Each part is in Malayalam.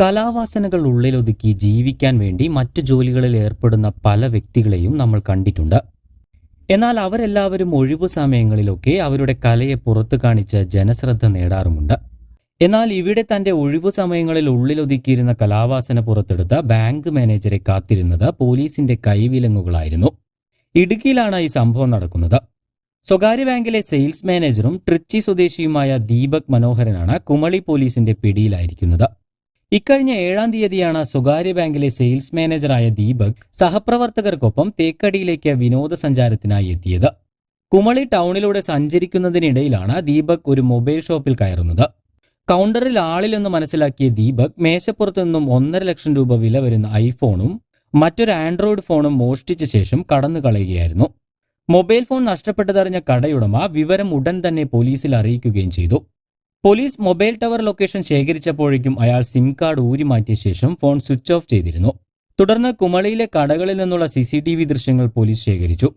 കലാവാസനകൾ ഉള്ളിലൊതുക്കി ജീവിക്കാൻ വേണ്ടി മറ്റു ജോലികളിൽ ഏർപ്പെടുന്ന പല വ്യക്തികളെയും നമ്മൾ കണ്ടിട്ടുണ്ട്. എന്നാൽ അവരെല്ലാവരും ഒഴിവു സമയങ്ങളിലൊക്കെ അവരുടെ കലയെ പുറത്തു കാണിച്ച് ജനശ്രദ്ധ നേടാറുമുണ്ട്. എന്നാൽ ഇവിടെ തന്റെ ഒഴിവു സമയങ്ങളിൽ ഉള്ളിലൊതുക്കിയിരുന്ന കലാവാസന പുറത്തെടുത്ത ബാങ്ക് മാനേജരെ കാത്തിരുന്നത് പോലീസിന്റെ കൈവിലങ്ങുകളായിരുന്നു. ഇടുക്കിയിലാണ് ഈ സംഭവം നടക്കുന്നത്. സ്വകാര്യ ബാങ്കിലെ സെയിൽസ് മാനേജറും ട്രിച്ചി സ്വദേശിയുമായ ദീപക് മനോഹരനാണ് കുമളി പോലീസിന്റെ പിടിയിലായിരിക്കുന്നത്. ഇക്കഴിഞ്ഞ ഏഴാം തീയതിയാണ് സ്വകാര്യ ബാങ്കിലെ സെയിൽസ് മാനേജറായ ദീപക് സഹപ്രവർത്തകർക്കൊപ്പം തേക്കടിയിലേക്ക് വിനോദസഞ്ചാരത്തിനായി എത്തിയത്. കുമളി ടൗണിലൂടെ സഞ്ചരിക്കുന്നതിനിടയിലാണ് ദീപക് ഒരു മൊബൈൽ ഷോപ്പിൽ കയറുന്നത്. കൗണ്ടറിൽ ആളില്ലെന്ന് മനസ്സിലാക്കിയ ദീപക് മേശപ്പുറത്തു നിന്നും ഒന്നര ലക്ഷം രൂപ വില വരുന്ന ഐഫോണും മറ്റൊരു ആൻഡ്രോയിഡ് ഫോണും മോഷ്ടിച്ച ശേഷം കടന്നു കളയുകയായിരുന്നു. മൊബൈൽ ഫോൺ നഷ്ടപ്പെട്ടതറിഞ്ഞ കടയുടമ വിവരം ഉടൻ തന്നെ പോലീസിൽ അറിയിക്കുകയും ചെയ്തു. പോലീസ് മൊബൈൽ ടവർ ലൊക്കേഷൻ ശേഖരിച്ചപ്പോഴേക്കും അയാൾ സിം കാർഡ് ഊരിമാറ്റിയ ശേഷം ഫോൺ സ്വിച്ച് ഓഫ് ചെയ്തിരുന്നു. തുടർന്ന് കുമളിയിലെ കടകളിൽ നിന്നുള്ള സി സി ടി വി ദൃശ്യങ്ങൾ പോലീസ് ശേഖരിച്ചു.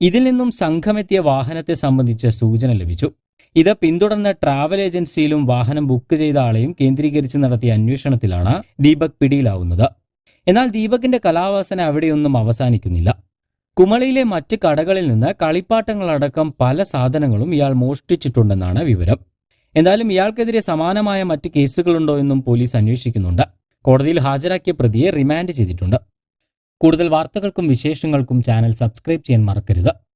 ഇതിൽ നിന്നും സംഘമെത്തിയ വാഹനത്തെ സംബന്ധിച്ച സൂചന ലഭിച്ചു. ഇത് പിന്തുടർന്ന് ട്രാവൽ ഏജൻസിയിലും വാഹനം ബുക്ക് ചെയ്ത ആളെയും കേന്ദ്രീകരിച്ച് നടത്തിയ അന്വേഷണത്തിലാണ് ദീപക് പിടിയിലാവുന്നത്. എന്നാൽ ദീപകിന്റെ കലാവാസന അവിടെയൊന്നും അവസാനിക്കുന്നില്ല. കുമളിയിലെ മറ്റ് കടകളിൽ നിന്ന് കളിപ്പാട്ടങ്ങളടക്കം പല സാധനങ്ങളും ഇയാൾ മോഷ്ടിച്ചിട്ടുണ്ടെന്നാണ് വിവരം. എന്തായാലും ഇയാൾക്കെതിരെ സമാനമായ മറ്റ് കേസുകളുണ്ടോ എന്നും പോലീസ് അന്വേഷിക്കുന്നുണ്ട്. കോടതിയിൽ ഹാജരാക്കിയ പ്രതിയെ റിമാൻഡ് ചെയ്തിട്ടുണ്ട്. കൂടുതൽ വാർത്തകൾക്കും വിശേഷങ്ങൾക്കും ചാനൽ സബ്സ്ക്രൈബ് ചെയ്യാൻ മറക്കരുത്.